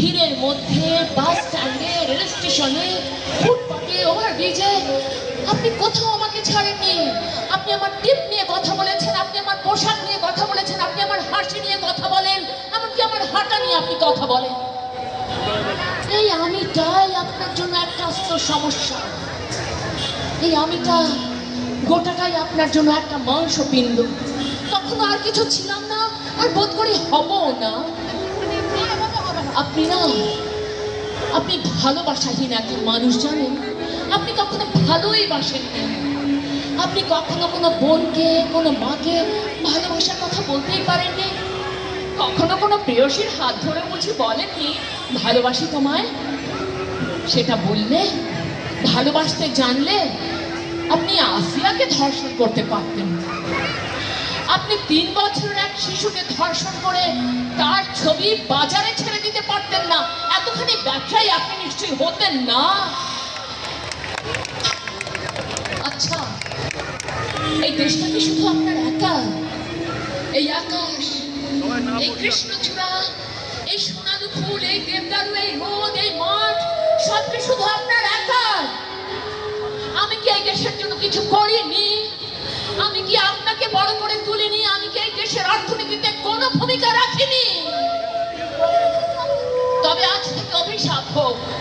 ভিড়ের মধ্যে বাস স্ট্যান্ডে, রেল স্টেশনে, ফুটপাতে, ওভারব্রিজে, আপনি কোথাও আমাকে ছাড়েননি। আপনি আমার টিপ নিয়ে কথা বলেছেন, আপনি আমার পোশাক নিয়ে কথা বলেছেন, আপনি আমার হাসি নিয়ে কথা বলেন, এমনকি আমার হাঁটা নিয়ে আপনি কথা বলেন। এই আমিটাই আপনার জন্য একটা আস্ত সমস্যা। এই আমিটা গোটাটাই আপনার জন্য একটা মাংস মাংসপিণ্ড। তখন আর কিছু ছিলাম না, আর বোধ করি হব না। আপনি না, আপনি ভালোবাসাহীন একজন মানুষ জানেন? আপনি কখনো ভালোই বাসেননি আপনি কখনো কোনো বোনকে, কোনো মাকে ভালোবাসার কথা বলতেই পারেননি কখনো কোনো প্রেয়সীর হাত ধরে বুঝি বলেননি ভালোবাসি তোমায়? সেটা বললে, ভালোবাসতে জানলে আপনি আসিয়াকে ধর্ষণ করতে পারতেন। আপনি তিন বছরের এক শিশুকে ধর্ষণ করে ছবি বাজারে ছেড়ে দিতে পারতেন না। এতখানি ব্যবসায়ী আপনি নিশ্চয়ই হতেন না। আচ্ছা এই দেশটা কি শুধু আপনার একা? এই আকাশ, এই কৃষ্ণচূড়া, এই সোনালু ফুল, এই দেবদারু, এই রোদ এই মাঠ, সব কি শুধু আপনার একার আমি কি এই দেশের জন্য কিছু করিনি? আমি কি আপনাকে বড় করে তুলিনি? আমি কি এই দেশের অর্থনীতিতে কোনো ভূমিকা রাখিনি